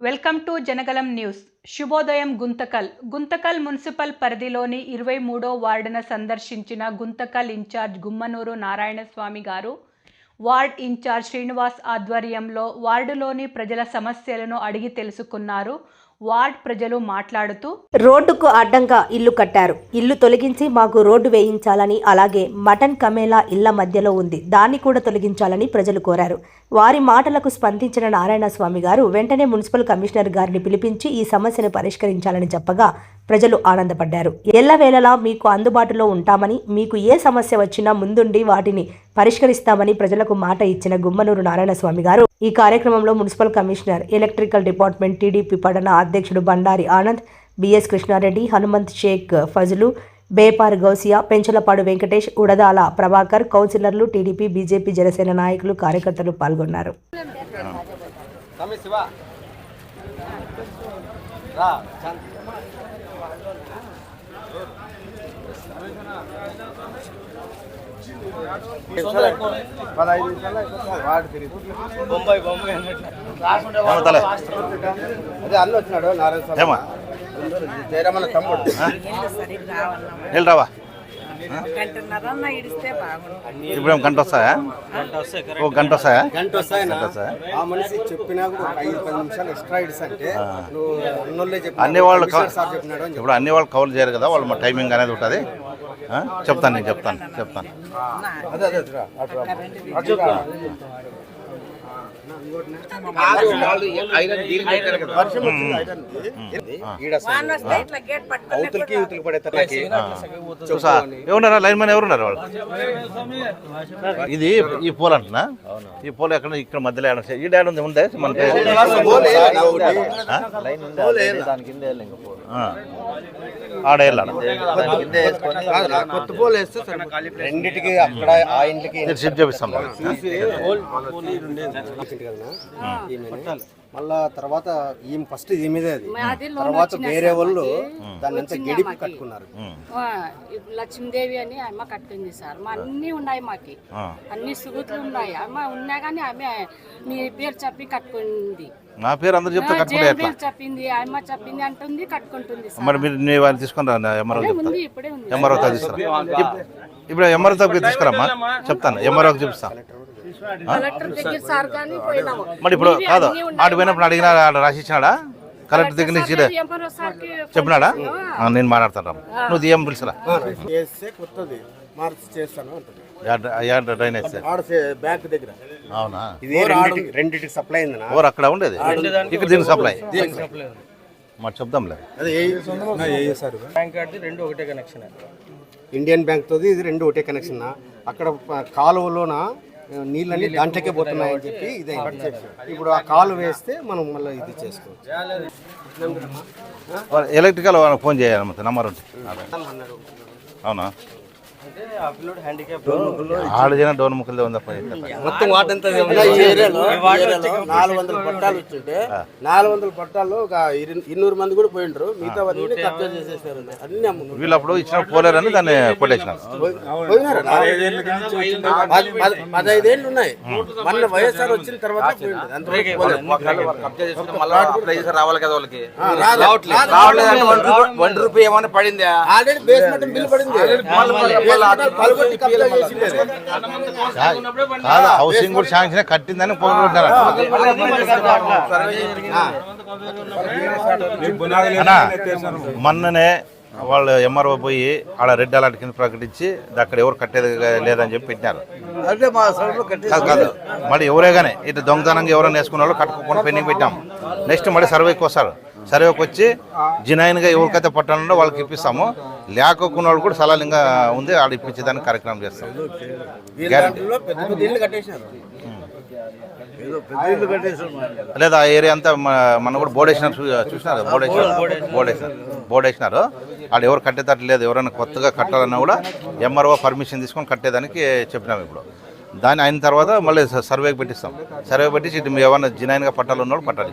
Welcome to Janagalam news. శుభోదయం Guntakal. Guntakal municipal పరిధిలోని ఇరవై మూడో వార్డును సందర్శించిన గుంతకల్ ఇన్ఛార్జ్ గుమ్మనూరు నారాయణస్వామి గారు వార్డ్ ఇన్ఛార్జ్ శ్రీనివాస్ ఆధ్వర్యంలో వార్డులోని ప్రజల సమస్యలను అడిగి తెలుసుకున్నారు. వార్డ్ ప్రజలు మాట్లాడుతూ రోడ్డుకు అడ్డంగా ఇల్లు కట్టారు. ఇల్లు తొలగించి మాకు రోడ్డు వేయించాలని అలాగే మటన్ కమేలా ఇళ్ళ మధ్యలో ఉంది. దాన్ని కూడా తొలగించాలని ప్రజలు కోరారు. వారి మాటలకు స్పందించిన నారాయణ స్వామి గారు వెంటనే మున్సిపల్ కమిషనర్ గారిని పిలిపించి ఈ సమస్యను పరిష్కరించాలని చెప్పగా ప్రజలు ఆనందపడ్డారు. ఎల్లవేళలా మీకు అందుబాటులో ఉంటామని మీకు ఏ సమస్య వచ్చినా ముందుండి వాటిని పరిష్కరిస్తామని ప్రజలకు మాట ఇచ్చిన గుమ్మనూరు నారాయణ స్వామి గారు. ఈ కార్యక్రమంలో municipal commissioner electrical department TDP పఠన అధ్యక్షుడు బండారి ఆనంద్ బిఎస్ కృష్ణారెడ్డి హనుమంత్ షేక్ ఫజులు బేపార్ గౌసియా పెంచలపాడు వెంకటేష్ ఉడదాల ప్రభాకర్ కౌన్సిలర్లు టీడీపీ బీజేపీ జనసేన నాయకులు కార్యకర్తలు పాల్గొన్నారు. రా పదహైదు నిమిషాలు అయిపోతుంది. వాడు తిరిగి. బొంబాయి బొంబాయి అన్నట్టు. ఏమవుతాలే అదే అన్న వచ్చినాడు నారాయణ స్వామి. ఏమా జయరామన్న తమ్ముడు వెళ్ళరావా ఇప్పుడు ఏం గంట వస్తాయా ఓ గంట వస్తాయా గంట వస్తాయా? ఆ మనిషి చెప్పినా కూడా ఒక ఐదు పది నిమిషాలు ఎక్స్ట్రా. అన్ని వాళ్ళు ఇప్పుడు అన్ని వాళ్ళు కవర్ చేయరు కదా వాళ్ళు మా టైమింగ్ అనేది ఉంటుంది? చెప్తాను నేను చెప్తాను చెప్తాను. అదే అదే అవతలకి ఎవరున్నారా లైన్ మ్యాన్ ఎవరున్నారు వాళ్ళు ఇది ఈ పోల్ అంటున్నా ఈ పోల్ ఎక్కడ ఇక్కడ మధ్యలో ఏడ ఈ డాడ్ ఉంది ఉందే? ఆ. ఆడ వెళ్ళాలి కొత్త పోలు వేస్తే సరిపోతుంది. రెండిటికి అక్కడ ఆ ఇంటికి ఇది షిఫ్ట్ చేపిస్తాం మళ్ళా తర్వాత ఈమె ఫస్ట్ ఈమెదే అది. తర్వాత వేరే వాళ్ళు దాన్ని అంతా గడిపి కట్టుకున్నారు? లక్ష్మీదేవి అని అమ్మ కట్టింది సార్. మా అన్ని ఉన్నాయి మాకి. అన్ని సుగుతులు ఉన్నాయి. అమ్మ ఉన్నా కానీ ఆమె మీ పేరు చెప్పి కట్టుకుంది. నా పేరు అందరు చెప్తే కట్టుకుంటే చెప్పింది అమ్మ చెప్పింది అంటుంది కట్టుకుంటుంది సార్. మరి మీరు నీ వారిని తీసుకుని రా ఎంఆర్ఓ ఇప్పుడే ఉంది. ఎంఆర్ఓ తీసుకురా. ఇప్- ఇప్పుడు ఎంఆర్ఓ దగ్గర తీసుకురామ్మా. చెప్తాను. ఎంఆర్ఓకి చూపిస్తా. మరి ఇప్పుడు కాదు. ఆడు పోయినప్పుడు అడిగినా ఆడ రాసి ఇచ్చినాడా కలెక్టర్ దగ్గర నుంచి చెప్పినాడా? నేను మాట్లాడతాను నువ్వు ఏం పిలిచరా? చేస్తే కొత్తది. మార్చి చేస్తాను అంటుంది. డ్రైనేజ్ ఆడ బ్యాంక్ దగ్గర. అవునా? ఇది రెండిటికి సప్లై అయింది ఓర్ అక్కడ ఉండేది? ఇక్కడ దీనికి సప్లై మరి చెప్దాంలే. అదే బ్యాంక్ కార్డు రెండు ఒకటే కనెక్షన్ ఇండియన్ బ్యాంక్ తోది ఇది రెండు ఒకటే కనెక్షన్ అక్కడ కాలువలోన నీళ్ళన్నీ దాంట్లోకే పోతున్నాయని చెప్పి ఇది ఇప్పుడు ఆ కాలు వేస్తే మనం మళ్ళీ ఇది చేసుకోవచ్చు. ఎలక్ట్రికల్ ఫోన్ చేయాలి నెంబర్ ఉంటే. అవునా? ఆడ జన డోన్ ముక్కలే ఉందా మొత్తం ఏరియాలో నాలుగు వందల పట్టాలు వచ్చింటే నాలుగు వందల పట్టాల్లో ఒక ఇన్నూరు మంది కూడా పోయిండ్రు. మిగతా అన్ని కబ్జా చేసేసారు అన్ని అమ్ముకున్నారు. వీళ్ళు అప్పుడు ఇచ్చిన పోలేరని దాన్ని కొట్టేసినారు పదైదేళ్ళు ఉన్నాయి. మన వైఎస్ఆర్ వచ్చిన తర్వాత. రావాలి కదా వాళ్ళకి. రావట్లేదు. వన్ రూపాయి ఏమైనా పడిందా? ఆల్రెడీ బేస్మెంట్ బిల్ పడింది. కాదు హౌసింగ్ కూడా శాంక్షన్ కట్టిందని పోగొట్టారు మొన్ననే వాళ్ళు ఎంఆర్ఓ పోయి ఆడ రెడ్ అలర్ట్ కింద ప్రకటించి అక్కడ ఎవరు కట్టేది లేదని చెప్పి పెట్టినారు. కాదు కాదు. మళ్ళీ ఎవరే కానీ ఇటు దొంగతనంగా ఎవరైనా వేసుకున్న వాళ్ళు కట్టుకోకుండా పెండింగ్ పెట్టాం నెక్స్ట్ మళ్ళీ సర్వేకి వస్తారు. సర్వేకి వచ్చి జినాయిన్గా ఎవరికైతే పట్టాలంలో వాళ్ళకి ఇప్పిస్తాము. లేకోకున్న వాళ్ళు కూడా సలాలు ఇంకా ఉంది ఆడ ఇప్పించేదానికి కార్యక్రమం చేస్తాం. లేదా ఆ ఏరియా అంతా మన కూడా బోర్డు వేసినారు చూ- చూసినారు బోర్డు వేసినారు బోర్డు వేసినారు బోర్డు వేసినారు ఆడ ఎవరు కట్టేటట్టు లేదు. ఎవరైనా కొత్తగా కట్టాలన్నా కూడా ఎంఆర్ఓ పర్మిషన్ తీసుకొని కట్టేదానికి చెప్పినాం ఇప్పుడు. దాని అయిన తర్వాత మళ్ళీ సర్వేకి పెట్టిస్తాం. సర్వే పెట్టించి ఏమన్నా జినాయిన్గా పట్టాలు ఉన్నవాళ్ళు పట్టాలి.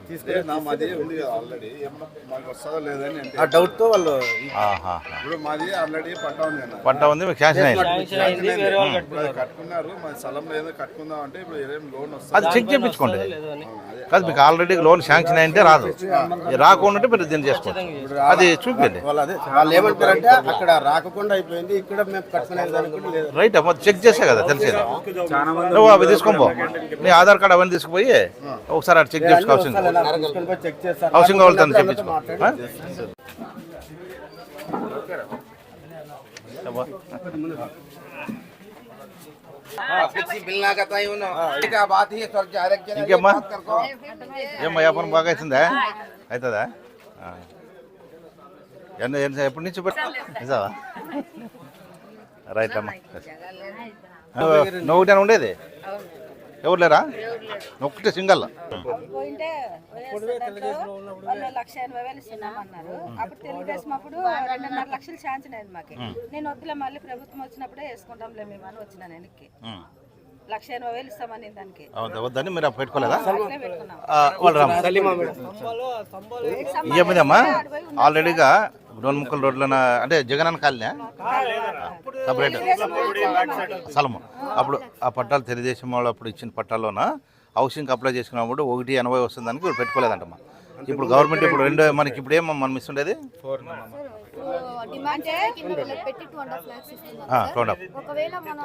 ఆ? తీసుకుని మాది ఉంది కదా ఆల్రెడీ ఏమన్నా మాకు వస్తుందో లేదని అంటే ఆ డౌట్తో వాళ్ళు ఆహా. ఇప్పుడు మాది ఆల్రెడీ పట్ట ఉంది అన్న. పంట ఉంది మీకు శాంక్షన్ అయింది. అయింది, వేరే వాళ్ళు ఇప్పుడు అది కట్టుకున్నారు మా స్థలం ఏదో కట్టుకుందాం అంటే ఇప్పుడు ఏం లోన్ అది వస్తుంది చెక్ చేయించుకోండి కాదు మీకు ఆల్రెడీ లోన్ శాంక్షన్ అయింటే రాదు. ఇది రాకుండా ఉంటే మీరు దీన్ని చేసుకోండి అది చూపించండి. వాళ్ళు అదే వాళ్ళు ఏమంటారంటే అక్కడ రాకుండా అయిపోయింది ఇక్కడ మేము కట్టుకునే దానికి కూడా లేదు. రైట్ అమ్మ చెక్ చేసే కదా తెలిసేది. నువ్వు అవి నీ ఆధార్ కార్డు అవన్నీ తీసుకుపోయి ఒకసారి అటు చెక్ చేసుకోవాల్సింది హౌసింగ్ ఏమ్మా వ్యాపారం బాగా అవుతుందా? అవుతుందా ఎన్న ఏం ఎప్పటి నుంచి నిజావా రైట్ అమ్మా. నువ్వు ఉండేది? ఎవరు లేరా? ఒక్కటే సింగల్. పోయింటే లక్ష ఎనభై వేలు ఇస్తున్నామన్నారు. అప్పుడు తెలుగుదేశం అప్పుడు రెండున్నర లక్షలు శాంక్షన్ అయింది మాకు. నేను వద్దులే మళ్ళీ ప్రభుత్వం వచ్చినప్పుడే వేసుకుంటాంలే మేము అని వచ్చిన వెనక్కి లక్ష ఎనభై వేలు ఇస్తామని దానికి. వద్దని మీరు పెట్టుకోలేదా? వాళ్ళు రామ్మ ఆల్రెడీగా డోన్ముక్కల రోడ్లన అంటే జగనన్న కాలనీ సపరేట్. స్థలము అప్పుడు ఆ పట్టాలు తెలుగుదేశం వాళ్ళు అప్పుడు ఇచ్చిన పట్టాల్లోన హౌసింగ్ అప్లై చేసుకున్నప్పుడు ఒకటి ఎనభై వస్తుందానికి ఇప్పుడు పెట్టుకోలేదంటమ్మా. ఇప్పుడు గవర్నమెంట్ ఇప్పుడు రెండు మనకి ఇప్పుడు ఏమో మనం ఇస్తుండేది? పెట్టి టూ అండ్ హాఫ్ ల్యాక్స్. ఒకవేళ మన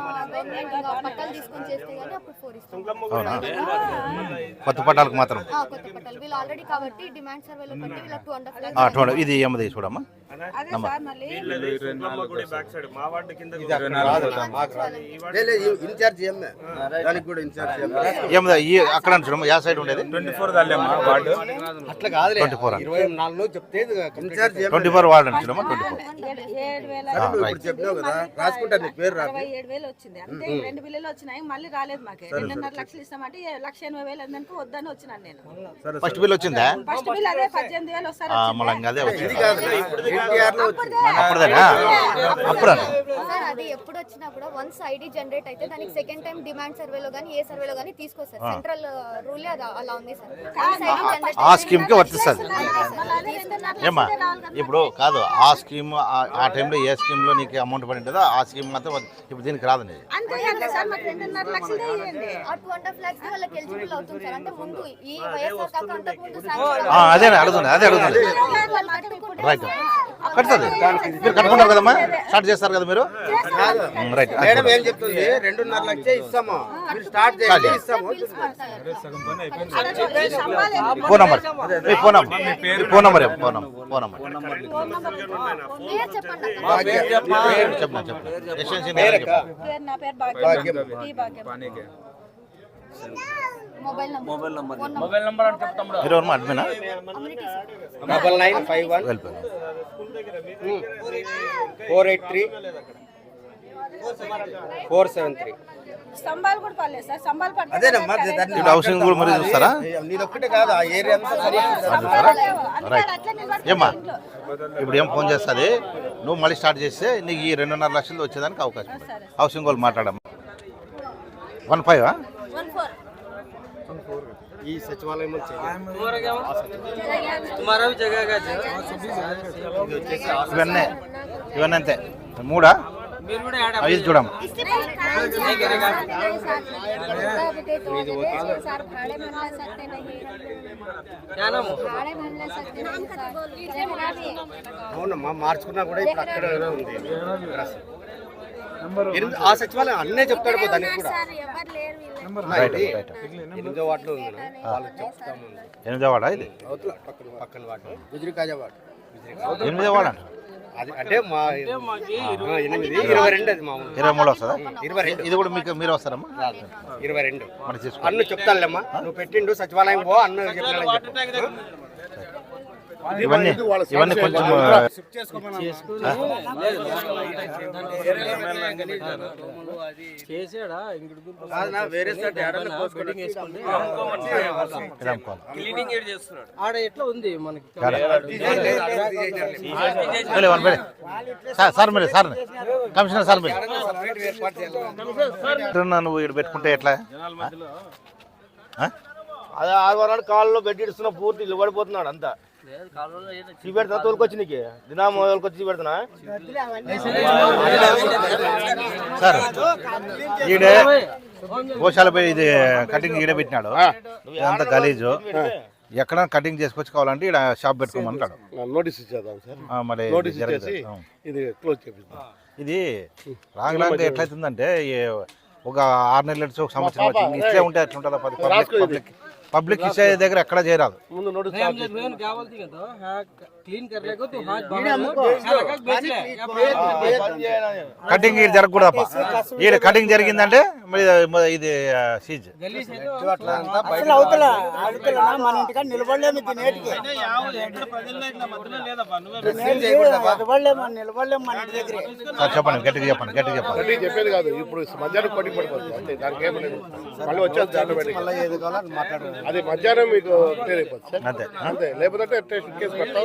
పట్టాలు తీసుకొని చేస్తే అప్పుడు ఫోర్ కొత్త పట్టాలకు మాత్రం. ఆ, కొత్త పట్టాలు. వీళ్ళు ఆల్రెడీ కాబట్టి డిమాండ్ సర్వేలో పెట్టి వీళ్ళకి టూ అండ్ హాఫ్ ల్యాక్స్ ఆ, చూడండి ఇది ఏమది చూడమ్మా అక్కడ చూడమ్మా యా సైడ్ ఉండేది? Twenty four ward? అట్లా కాదులే. 24. ఇరవై నాలుగు చెప్తే ట్వంటీ ఫోర్ వార్డు చూడమ్మా ట్వంటీ ఫోర్. ఇప్పుడు చెప్పినావు కదా రాసుకుంటా నీ పేరు రాదు. ఇరవై ఏడు వేలు వచ్చింది. అంతే రెండు బిల్లులు వచ్చినాయి మళ్ళీ రాలేదు మాకు. రెండున్నర లక్షలు ఇస్తామంటే ఏ లక్ష ఎనభై వేలు అందరికి వద్దని వచ్చినాను నేను. ఫస్ట్ బిల్ వచ్చిందా? ఫస్ట్ బిల్ అదే పద్దెనిమిది వేలు వస్తారు ఆ, మళ్ళీ ఇంకా అదే వచ్చింది. ఎన్టీఆర్లో వచ్చింది. అప్పుడుదేనా? అప్పుడు? సార్ అది ఎప్పుడు వచ్చినా కూడా వన్స్ ఐడి జనరేట్ అయితే దానికి సెకండ్ టైం డిమాండ్ సర్వేలో కానీ ఏ సర్వేలో కానీ తీసుకోస్తారు సెంట్రల్ రూలే అది అలా ఉంది సార్. ఆ ఏమ్మా ఇప్పుడు కాదు ఆ స్కీమ్ ఆ- ఆ టైంలో ఏ స్కీమ్లో నీకు అమౌంట్ పడి ఉంటుందో ఆ స్కీమ్ మాత్రం ఇప్పుడు దీనికి రాదు నీది అంతే కదా సార్ మాకు రెండున్నర లక్షలు ఇవ్వండి ఆ టూ అండ్ హాఫ్ ల్యాక్స్ వాళ్ళకి ఎలిజిబుల్ అవుతుంది సార్. అంటే ముందు ఈ వైఎస్ఆర్ కాక అంతకు ముందు శాంక్షన్ ఆ, అదే అడుగుతుంది అదే అడుగుతుంది రైట్ కడుతుంది మీరు కట్టుకుంటారు కదమ్మా? స్టార్ట్ చేస్తారు కదా మీరు? రైట్ మేడం ఏం చెప్తుంది? రెండున్నర లక్షే ఇస్తాము. Phone number. మీ phone number phone number. Phone number. Phone number చెప్పండి. Mobile number. Phone number. Mobile number అని చెప్తాం మీరు ఎవరమ్మా అడ్మినా? Community sir double nine five one. Four eight three. Four seven three. Housing కూడా మరి చూస్తారా? నీదొక్కటే కాదు ఏమ్మా ఇప్పుడు ఏం ఫోన్ చేస్తుంది? నువ్వు మళ్ళీ స్టార్ట్ చేస్తే నీకు ఈ రెండున్నర లక్షలు వచ్చేదానికి అవకాశం హౌసింగ్ వాళ్ళు మాట్లాడమ్మా. వన్ ఫైవ్ ఈ సచివాలయం ఇవన్నీ ఇవన్నీ అంతే. మూడా? అవి చూడమ్మ అవునమ్మా మార్చుకున్నా కూడా ఇప్పుడు అక్కడ ఉంది ఆ సచివాలయం అన్నే చెప్తాడు దానికి కూడా ఎనిమిదో వాటిలో ఉంది ఎనిమిదో వాడా ఇది పక్కన గుజరికాజా వాడు ఎనిమిదో వాడు అంటే మా ఇరవై రెండు. అది మామూలు. ఇరవై మూడు వస్తుందా? ఇరవై రెండు. ఇది కూడా మీకు మీరు వస్తారమ్మా? ఇరవై రెండు. అన్ను చెప్తానులేమ్మా. నువ్వు పెట్టిండు సచివాలయం పో అన్ను చెప్పినాడని చెప్పు. ఇవన్నీ ఇవన్నీ కొంచెం ఆడ ఎట్లా ఉంది మనకి? సార్ సార్ మీరు సార్ కమిషనర్ సార్ మీరు. నువ్వు ఇక్కడ పెట్టుకుంటే ఎట్లా? ఆ? అది ఆదివారం కాళ్ళలో బెడ్ ఇస్తున్నా పూర్తి ఇల్లు పడిపోతున్నాడు అంతా. చూపెడతా తోలుకొచ్చి నీకు? దినామ తోలుకొచ్చి చూపెడుతున్నా సార్ ఈడే గోశాలపై ఇది కటింగ్ ఈడే పెట్టినాడు. ఇదంతా గలీజు. ఎక్కడ కటింగ్ చేసుకొచ్చి కావాలంటే ఇక్కడ షాప్ పెట్టుకోమంటాడు. నోటీస్ ఇచ్చేద్దాం సార్. మరి ఇది నోటీస్ జరగదు. ఇచ్చేసి ఆ. ఇది క్లోజ్ చేపిస్తాం ఇది ఎట్లయితుందంటే ఈ ఒక ఆరు నెలలు ఒక సంవత్సరం ఇట్లే ఉంటే ఎట్లా ఉంటుందో పబ్లిక్? పబ్లిక్ ఇచ్చే దగ్గర ఎక్కడ చేయరాదు ముందు నోటీస్ కటింగ్ జరగకూడదు ఈడ కటింగ్ జరిగిందంటే ఇది సీజ్ నిలబడలేము చెప్పండి గట్టిగా చెప్పండి గట్టిగా చెప్పండి చెప్పేది కాదు ఇప్పుడు మధ్యాహ్నం పడి పడిపోతుంది అంతే దానికి ఏమలేదు మళ్ళీ వచ్చేది దాంట్లో అదే మధ్యాహ్నం మీకు క్లియర్ అంతే. అంతే లేకపోతే టెస్ట్ కేసు పెడతాం.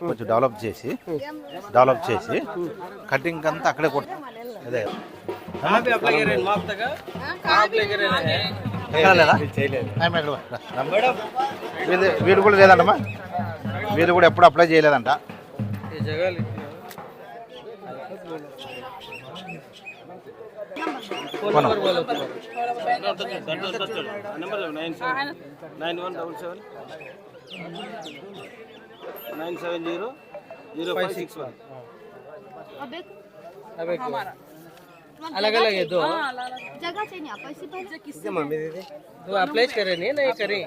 కొంచెం డెవలప్ చేసి డెవలప్ చేసి కటింగ్ అంతా అక్కడే కొట్ట అదే కూడా లేదంటమ్మా వీళ్ళు కూడా ఎప్పుడు apply చేయలేదంట nine one double seven nine seven nine one double seven nine seven zero zero five six one अबे अबे अलग अलग है दो जगह चाहिए नहीं आप ऐसे पहले दो अप्लाई करे नहीं नहीं करे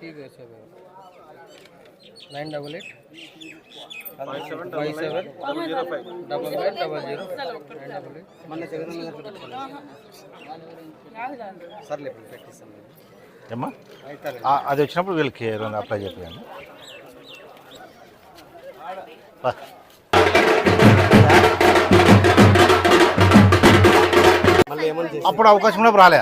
ठीक है सब nine double eight five seven double zero five double nine double zero nine double eight మన సర్లే పెట్టిస్తాం ఏమ్మా ఆ, అది వచ్చినప్పుడు వీళ్ళకి రెండు అప్లై చేయండి మళ్ళీ ఏమని చేసి అప్పుడు అవకాశం కూడా రాలే.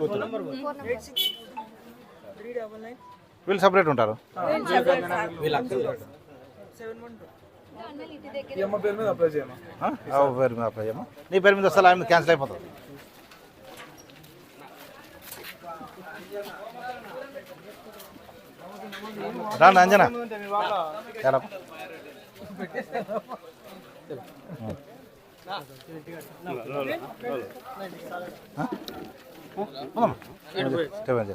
కూతురు. వీళ్ళు సపరేట్ ఉంటారు. పేరు మీద అప్లై నీ పేరు మీద వస్తే ఆమె క్యాన్సిల్ అయిపోతుంది రాండి అంజనా. ఎలా చెప్పండి